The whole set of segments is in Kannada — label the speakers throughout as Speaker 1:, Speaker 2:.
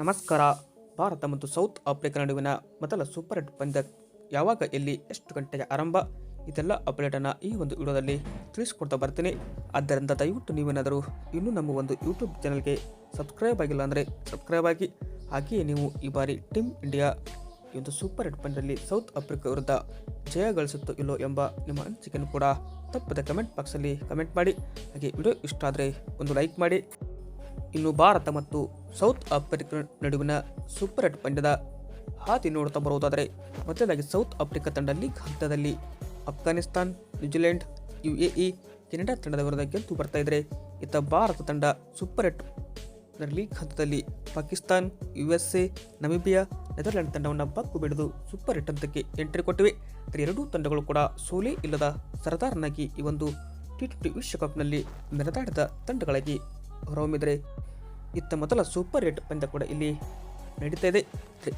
Speaker 1: ನಮಸ್ಕಾರ. ಭಾರತ ಮತ್ತು ಸೌತ್ ಆಫ್ರಿಕಾ ನಡುವಿನ ಮೊದಲ ಸೂಪರ್ ಹಿಟ್ ಪಂದ್ಯ ಯಾವಾಗ, ಎಲ್ಲಿ, ಎಷ್ಟು ಗಂಟೆಗೆ ಆರಂಭ? ಇದೆಲ್ಲ ಅಪ್ಡೇಟನ್ನು ಈ ಒಂದು ವಿಡಿಯೋದಲ್ಲಿ ತಿಳಿಸ್ಕೊಡ್ತಾ ಬರ್ತೀನಿ. ಆದ್ದರಿಂದ ದಯವಿಟ್ಟು ನೀವೇನಾದರೂ ಇನ್ನೂ ನಮ್ಮ ಒಂದು ಯೂಟ್ಯೂಬ್ ಚಾನಲ್ಗೆ ಸಬ್ಸ್ಕ್ರೈಬ್ ಆಗಿಲ್ಲ ಅಂದರೆ ಸಬ್ಸ್ಕ್ರೈಬ್ ಆಗಿ. ಹಾಗೆಯೇ ನೀವು ಈ ಬಾರಿ ಟೀಮ್ ಇಂಡಿಯಾ ಈ ಸೂಪರ್ ಹಿಟ್ ಪಂದ್ಯದಲ್ಲಿ ಸೌತ್ ಆಫ್ರಿಕಾ ವಿರುದ್ಧ ಜಯ ಗಳಿಸುತ್ತೋ ಇಲ್ಲೋ ಎಂಬ ನಿಮ್ಮ ಅನಿಸಿಕೆಯನ್ನು ಕೂಡ ತಪ್ಪದೆ ಕಮೆಂಟ್ ಬಾಕ್ಸಲ್ಲಿ ಕಮೆಂಟ್ ಮಾಡಿ. ಹಾಗೆ ವಿಡಿಯೋ ಇಷ್ಟ ಆದರೆ ಒಂದು ಲೈಕ್ ಮಾಡಿ. ಇನ್ನು ಭಾರತ ಮತ್ತು ಸೌತ್ ಆಫ್ರಿಕಾ ನಡುವಿನ ಸೂಪರ್ ಎಟ್ ಪಂದ್ಯದ ಹಾದಿ ನೋಡುತ್ತಾ ಬರುವುದಾದರೆ ಮೊದಲಾಗಿ ಸೌತ್ ಆಫ್ರಿಕಾ ತಂಡ ಲೀಗ್ ಹಂತದಲ್ಲಿ Afghanistan New Zealand U A E Canada ತಂಡದ ವಿರುದ್ಧ ಗೆದ್ದು ಬರ್ತಾ ಇದ್ದರೆ ಇತ್ತ ಭಾರತ ತಂಡ ಸೂಪರ್ ಎಟ್ ಲೀಗ್ ಹಂತದಲ್ಲಿ Pakistan U S A Namibia Netherland ತಂಡವನ್ನು ಪಕ್ಕು ಬಿಡಿದು ಸೂಪರ್ ಎಟ್ ಹಂತಕ್ಕೆ ಎಂಟ್ರಿ ಕೊಟ್ಟಿವೆ. ಆದರೆ ಎರಡೂ ತಂಡಗಳು ಕೂಡ ಸೋಲೇ ಇಲ್ಲದ ಸರದಾರನಾಗಿ ಈ ಒಂದು ಟಿ ಟ್ವೆಂಟಿ ವಿಶ್ವಕಪ್ನಲ್ಲಿ ಮೆರೆದಾಡಿದ ತಂಡಗಳಾಗಿ ಹೊರಹೊಮ್ಮಿದರೆ ಇತ್ತ ಮೊದಲ ಸೂಪರ್ ಹಿಟ್ ಪಂದ್ಯ ಕೂಡ ಇಲ್ಲಿ ನಡೀತಾ ಇದೆ.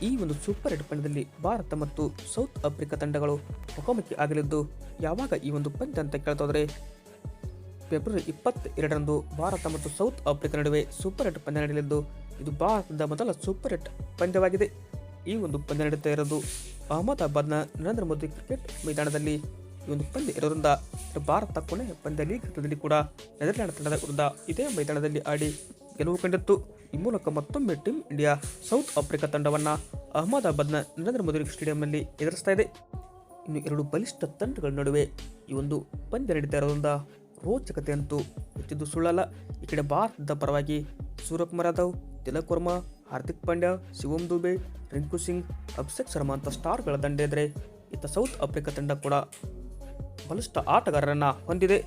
Speaker 1: ಈ ಒಂದು ಸೂಪರ್ ಹಿಟ್ ಪಂದ್ಯದಲ್ಲಿ ಭಾರತ ಮತ್ತು ಸೌತ್ ಆಫ್ರಿಕಾ ತಂಡಗಳು ಮುಖಾಮುಖಿ ಆಗಲಿದ್ದು, ಯಾವಾಗ ಈ ಒಂದು ಪಂದ್ಯ ಅಂತ ಕೇಳ್ತೋದ್ರೆ ಫೆಬ್ರವರಿ ಇಪ್ಪತ್ತೆರಡರಂದು ಭಾರತ ಮತ್ತು ಸೌತ್ ಆಫ್ರಿಕಾ ನಡುವೆ ಸೂಪರ್ ಹಿಟ್ ಪಂದ್ಯ ನಡೆಯಲಿದ್ದು, ಇದು ಭಾರತದ ಮೊದಲ ಸೂಪರ್ ಹಿಟ್ ಪಂದ್ಯವಾಗಿದೆ. ಈ ಒಂದು ಪಂದ್ಯ ನಡೀತಾ ಇರೋದು ಅಹಮದಾಬಾದ್ನ ನರೇಂದ್ರ ಮೋದಿ ಕ್ರಿಕೆಟ್ ಮೈದಾನದಲ್ಲಿ. ಈ ಒಂದು ಪಂದ್ಯ ಇರೋದ್ರಿಂದ ಭಾರತ ಕೊನೆ ಪಂದ್ಯ ಲೀಗ್ ಹಂತದಲ್ಲಿ ಕೂಡ ನೆದರ್ಲ್ಯಾಂಡ್ ತಂಡದ ವಿರುದ್ಧ ಇದೇ ಮೈದಾನದಲ್ಲಿ ಆಡಿ ಗೆಲುವು ಕಂಡಿತ್ತು. ಈ ಮೂಲಕ ಮತ್ತೊಮ್ಮೆ ಟೀಮ್ ಇಂಡಿಯಾ ಸೌತ್ ಆಫ್ರಿಕಾ ತಂಡವನ್ನು ಅಹಮದಾಬಾದ್ನ ನರೇಂದ್ರ ಮೋದಿ ಸ್ಟೇಡಿಯಂನಲ್ಲಿ ಎದುರಿಸ್ತಾ ಇದೆ. ಇನ್ನು ಎರಡು ಬಲಿಷ್ಠ ತಂಡಗಳ ನಡುವೆ ಈ ಒಂದು ಪಂದ್ಯ ನಡೀತಾ ಇರೋದ್ರಿಂದ ರೋಚಕತೆ ಅಂತೂ ಹೆಚ್ಚಿದ್ದು ಸುಳ್ಳಲ್ಲ. ಈ ಕಡೆ ಭಾರತದ ಪರವಾಗಿ ಸೂರ್ಯಕುಮಾರ್ ಯಾದವ್, ತಿಲಕ್ ವರ್ಮಾ, ಹಾರ್ದಿಕ್ ಪಾಂಡ್ಯ, ಶಿವಂ ದುಬೆ, ರಿಂಕು ಸಿಂಗ್, ಅಭಿಷೇಕ್ ಶರ್ಮಾ ಅಂತ ಸ್ಟಾರ್ಗಳ ದಂಡೆ ಇದ್ದರೆ ಇತ್ತ ಸೌತ್ ಆಫ್ರಿಕಾ ತಂಡ ಕೂಡ ಬಲಿಷ್ಠ ಆಟಗಾರರನ್ನ ಹೊಂದಿದೆ.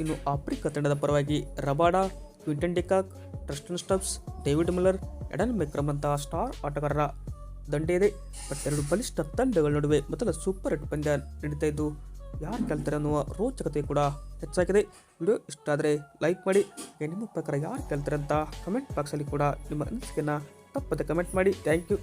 Speaker 1: ಇನ್ನು ಆಫ್ರಿಕಾ ತಂಡದ ಪರವಾಗಿ Rabada, Quinton de Kock, Tristan Stubbs, David Miller, Aiden Markram ಅಂತಹ ಸ್ಟಾರ್ ಆಟಗಾರರ ದಂಡೆ ಇದೆ. ಬಟ್ ಎರಡು ಬಲಿಷ್ಠ ತಂಡಗಳ ನಡುವೆ ಮೊದಲ ಸೂಪರ್ ಹಿಟ್ ಪಂದ್ಯ ನಡೀತಾ ಇದ್ದು, ಯಾರು ಕೇಳ್ತಾರೆ ಅನ್ನುವ ರೋಚಕತೆ ಕೂಡ ಹೆಚ್ಚಾಗಿದೆ. ವಿಡಿಯೋ ಇಷ್ಟ ಆದರೆ ಲೈಕ್ ಮಾಡಿ ನಿಮ್ಮ ಪ್ರಕಾರ ಯಾರು ಕೇಳ್ತಾರೆ ಅಂತ ಕಮೆಂಟ್ ಬಾಕ್ಸಲ್ಲಿ ಕೂಡ ನಿಮ್ಮ ಅನಿಸಿಕೆಯನ್ನು ತಪ್ಪದೆ ಕಮೆಂಟ್ ಮಾಡಿ. Thank you.